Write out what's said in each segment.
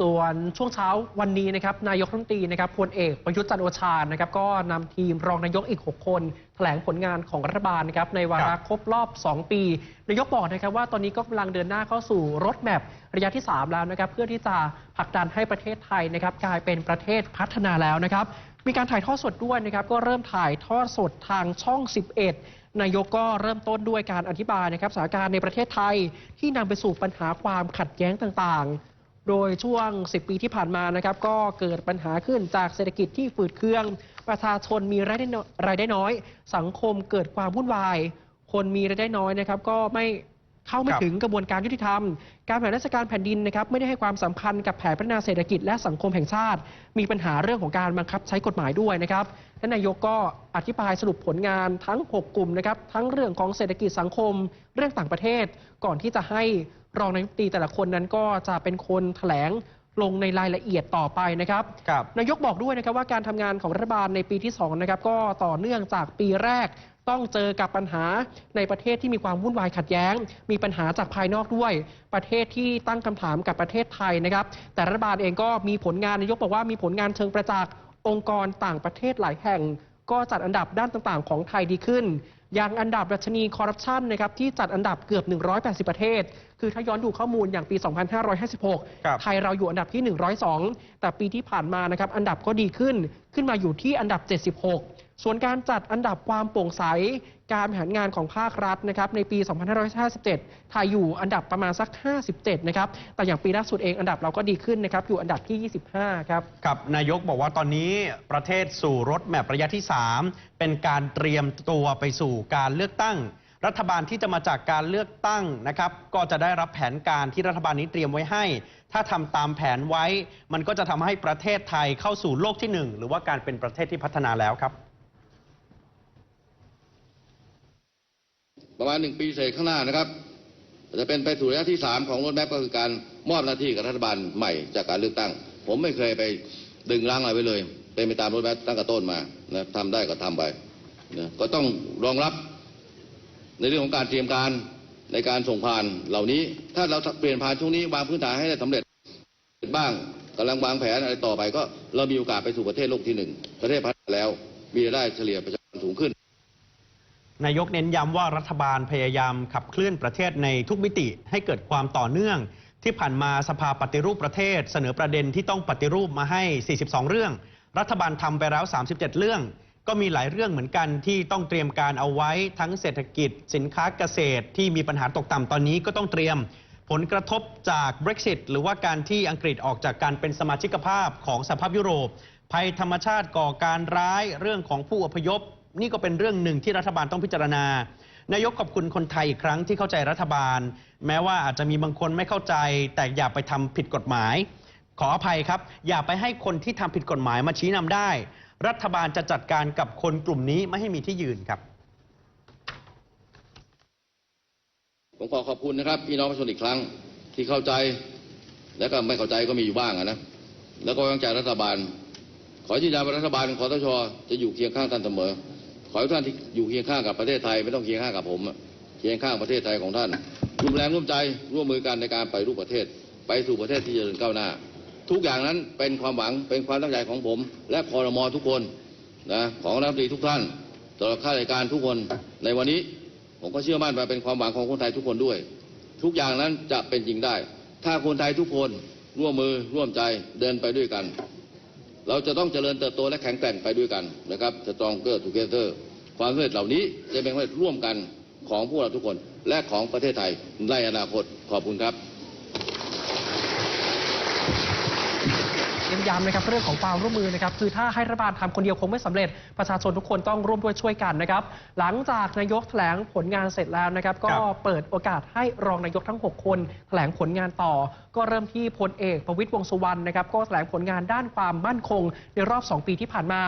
ส่วนช่วงเช้าวันนี้นะครับนายกรัฐมนตรีนะครับพลเอกประยุทธ์จันโอชานะครับก็นำทีมรองนายกอีก 6 คนแถลงผลงานของรัฐบาลนะครับในวาระครบรอบ 2 ปี นายกบอกนะครับว่าตอนนี้ก็กำลังเดินหน้าเข้าสู่รถแมพระยะที่ 3 แล้วนะครับเพื่อที่จะผลักดันให้ประเทศไทยนะครับกลายเป็นประเทศพัฒนาแล้วนะครับมีการถ่ายทอดสดด้วยนะครับก็เริ่มถ่ายทอดสดทางช่อง 11นายกก็เริ่มต้นด้วยการอธิบายนะครับสถานการณ์ในประเทศไทยที่นำไปสู่ปัญหาความขัดแย้งต่างๆ โดยช่วง 10 ปีที่ผ่านมานะครับก็เกิดปัญหาขึ้นจากเศรษฐกิจที่ฝืดเคือง ประชาชนมีรายได้น้อยรายได้น้อย สังคมเกิดความวุ่นวาย คนมีรายได้น้อยนะครับ ก็ไม่เข้าไม่ครับถึงกระบวนการยุติธรรม การบริหารราชการแผ่นดินนะครับไม่ได้ให้ความสำคัญกับแผนพัฒนาเศรษฐกิจและสังคมแห่งชาติ มีปัญหาเรื่องของการบังคับใช้กฎหมายด้วยนะครับและนายกก็อธิบายสรุปผลงานทั้ง 6 กลุ่มนะครับทั้งเรื่องของเศรษฐกิจสังคม เรื่องต่างประเทศ ก่อนที่จะให้ รองนายกรัฐมนตรีแต่ละคนนั้นก็จะเป็นคนแถลงลงในรายละเอียดต่อไปนะครับครับ นายกบอกด้วยนะครับว่าการทำงานของรัฐบาลในปีที่2นะครับก็ต่อเนื่องจากปีแรก ต้องเจอกับปัญหาในประเทศที่มีความวุ่นวายขัดแย้ง มีปัญหาจากภายนอกด้วย ประเทศที่ตั้งคำถามกับประเทศไทยนะครับ แต่รัฐบาลเองก็มีผลงานนายกบอกว่ามีผลงานเชิงประจักษ์องค์กรต่างประเทศหลายแห่ง ก็จัดอันดับด้านต่างๆ ของไทยดีขึ้น อย่างอันดับดัชนีคอร์รัปชันนะครับที่จัดอันดับเกือบ 180 ประเทศ คือถ้าย้อนดูข้อมูลอย่างปี 2556ครับไทยเราอยู่อันดับที่ 102 แต่ปีที่ผ่านมานะครับอันดับก็ดีขึ้นขึ้นมาอยู่ที่อันดับ 76 ส่วนการจัดอันดับความโปร่งใส การบริหารงานของภาครัฐนะครับในปี 2557ไทยอยู่อันดับประมาณสัก 57 นะครับ แต่อย่างปีล่าสุดเองอันดับเราก็ดีขึ้นนะครับ อยู่อันดับที่ 25 ครับครับนายกบอกว่าตอนนี้ประเทศสู่รถแมพระยะที่ 3 เป็นการเตรียมตัวไปสู่การเลือกตั้ง รัฐบาลที่จะมาจากการเลือกตั้งนะครับ ก็จะได้รับแผนการที่รัฐบาลนี้เตรียมไว้ให้ ถ้าทำตามแผนไว้ มันก็จะทำให้ประเทศไทยเข้าสู่โลกที่หนึ่งหรือว่าการเป็นประเทศที่พัฒนาแล้วครับ ประมาณหนึ่งปีเศษข้างหน้านะครับจะเป็นไปสู่ระยะที่สามของรถแมพก็คือการมอบหน้าที่กับรัฐบาลใหม่จากการเลือกตั้ง ผมไม่เคยไปดึงล้างอะไรไว้เลย เป็นไปตามรถแมพตั้งแต่ต้นมานะทำได้ก็ทำไปนะก็ต้องรองรับในเรื่องของการเตรียมการในการส่งผ่านเหล่านี้ ถ้าเราเปลี่ยนผ่านช่วงนี้วางพื้นฐานให้ได้สำเร็จบ้างกำลังวางแผนอะไรต่อไปก็เรามีโอกาสไปสู่ประเทศโลกที่หนึ่งประเทศพัฒนาแล้วมีรายได้เฉลี่ยประชากรสูงขึ้น นายกเน้นย้ำว่ารัฐบาลพยายามขับเคลื่อนประเทศในทุกมิติให้เกิดความต่อเนื่อง ที่ผ่านมาสภาปฏิรูปประเทศ เสนอประเด็นที่ต้องปฏิรูปมาให้ 42 เรื่อง รัฐบาลทำไปแล้ว 37 เรื่อง ก็มีหลายเรื่องเหมือนกันที่ต้องเตรียมการเอาไว้ทั้งเศรษฐกิจ สินค้าเกษตร ที่มีปัญหาตกต่ำตอนนี้ก็ต้องเตรียม ผลกระทบจาก Brexit หรือว่าการที่อังกฤษออกจากการเป็นสมาชิกภาพของสหภาพยุโรปภัยธรรมชาติก่อการร้ายเรื่องของผู้อพยพ นี่ก็เป็นเรื่องหนึ่งที่รัฐบาลต้องพิจารณานายกขอบคุณคนไทยอีกครั้งที่เข้าใจรัฐบาล แม้ว่าอาจจะมีบางคนไม่เข้าใจ แต่อย่าไปทำผิดกฎหมาย ขออภัยครับ อย่าไปให้คนที่ทำผิดกฎหมายมาชี้นำได้ รัฐบาลจะจัดการกับคนกลุ่มนี้ไม่ให้มีที่ยืนครับผมขอขอบคุณนะครับพี่น้องประชาชนอีกครั้งที่เข้าใจและก็ไม่เข้าใจก็มีอยู่บ้างนะแล้วก็ไว้างใจรัฐบาล ขอยืนยันว่ารัฐบาลคอสชจะอยู่เคียงข้างท่านเสมอ ขอให้ท่านที่อยู่เคียงข้างกับประเทศไทยไม่ต้องเคียงข้างกับผมเคียงข้างประเทศไทยของท่านร่วมแรงร่วมใจร่วมมือกันในการไปรูปประเทศ ไปสู่ประเทศที่เจริญก้าวหน้า ทุกอย่างนั้นเป็นความหวังเป็นความตั้งใจของผม และคอรมอทุกคนนะของรัฐมนตรีทุกท่านตลอดข้าราชการทุกคนในวันนี้ผมก็เชื่อมั่นว่าเป็นความหวังของคนไทยทุกคนด้วย ทุกอย่างนั้นจะเป็นจริงได้ ถ้าคนไทยทุกคนร่วมมือร่วมใจเดินไปด้วยกัน เราจะต้องเจริญเติบโตและแข็งแกร่งไปด้วยกันนะครับสตรองเกอร์ทูเกเตอร์ความสำเร็จเหล่านี้จะเป็นความสำเร็จร่วมกันของพวกเราทุกคนและของประเทศไทยในอนาคตขอบคุณครับ เน้นย้ำนะครับเรื่องของความร่วมมือนะครับคือถ้าให้รัฐบาลทำคนเดียวคงไม่สำเร็จประชาชนทุกคนต้องร่วมด้วยช่วยกันนะครับหลังจากนายกแถลงผลงานเสร็จแล้วนะครับก็ครับเปิดโอกาสให้รองนายกทั้ง 6 คนแถลงผลงานต่อ ก็เริ่มที่พลเอกประวิตยวงษ์สุวรรณนะครับก็แถลงผลงานด้านความมั่นคง ในรอบ 2 ปีที่ผ่านมา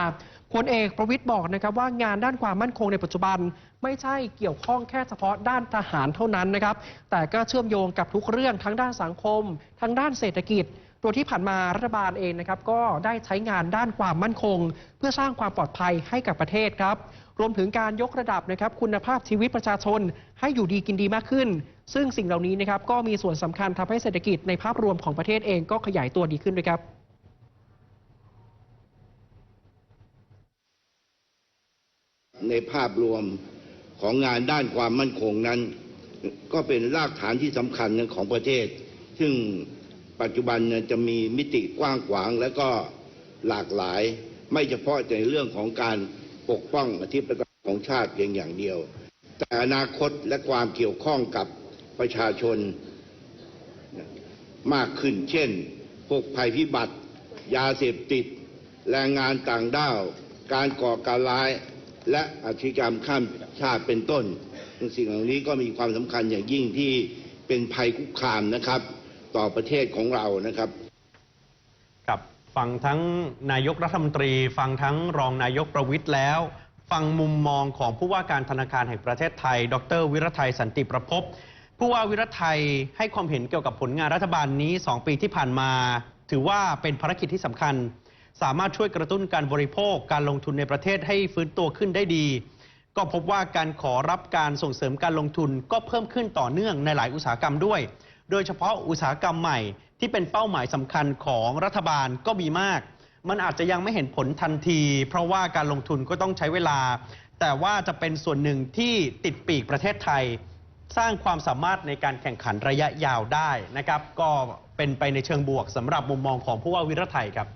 พลเอกประวิตยบอกนะครับว่างานด้านความมั่นคงในปัจจุบัน ไม่ใช่เกี่ยวข้องแค่เฉพาะด้านทหารเท่านั้นนะครับแต่ก็เชื่อมโยงกับทุกเรื่องทั้งด้านสังคม ทั้งด้านเศรษฐกิจ โดยที่ผ่านมารัฐบาลเองนะครับก็ได้ใช้งานด้านความมั่นคง เพื่อสร้างความปลอดภัยให้กับประเทศครับ รวมถึงการยกระดับนะครับคุณภาพชีวิตประชาชน ให้อยู่ดีกินดีมากขึ้น ซึ่งสิ่งเหล่านี้นะครับก็มีส่วนสำคัญทำให้เศรษฐกิจในภาพรวมของประเทศเองก็ขยายตัวดีขึ้นด้วยครับในภาพรวมของงานด้านความมั่นคงนั้น ก็เป็นรากฐานที่สำคัญของประเทศ ซึ่ง ปัจจุบันเนี่ยจะมีมิติกว้างขวางและก็หลากหลาย ไม่เฉพาะในเรื่องของการปกป้องอธิปไตยของชาติเพียงอย่างเดียว แต่อนาคตและความเกี่ยวข้องกับประชาชนมากขึ้น เช่น พวกภัยพิบัติ ยาเสพติด แรงงานต่างด้าว การก่อการร้าย และอาชญากรรมข้ามชาติเป็นต้น สิ่งเหล่านี้ก็มีความสำคัญอย่างยิ่งที่เป็นภัยคุกคามนะครับ ต่อประเทศของเรานะครับกับฟังทั้งนายกรัฐมนตรี ฟังทั้งรองนายกประวิทย์แล้ว ฟังมุมมองของผู้ว่าการธนาคารแห่งประเทศไทย ดร วิรไทยสันติประพบผู้ว่าวิรไทยให้ความเห็นเกี่ยวกับผลงานรัฐบาลนี้ 2 ปีที่ผ่านมา ถือว่าเป็นภารกิจที่สำคัญ สามารถช่วยกระตุ้นการบริโภคการลงทุนในประเทศให้ฟื้นตัวขึ้นได้ดี ก็พบว่าการขอรับการส่งเสริมการลงทุนก็เพิ่มขึ้นต่อเนื่องในหลายอุตสาหกรรมด้วย โดยเฉพาะอุตสาหกรรมใหม่ที่เป็นเป้าหมายสำคัญของรัฐบาลก็มีมาก มันอาจจะยังไม่เห็นผลทันที เพราะว่าการลงทุนก็ต้องใช้เวลา แต่ว่าจะเป็นส่วนหนึ่งที่ติดปีกประเทศไทย สร้างความสามารถในการแข่งขันระยะยาวได้นะครับ ก็เป็นไปในเชิงบวกสำหรับมุมมองของผู้ว่าวิรไทยครับ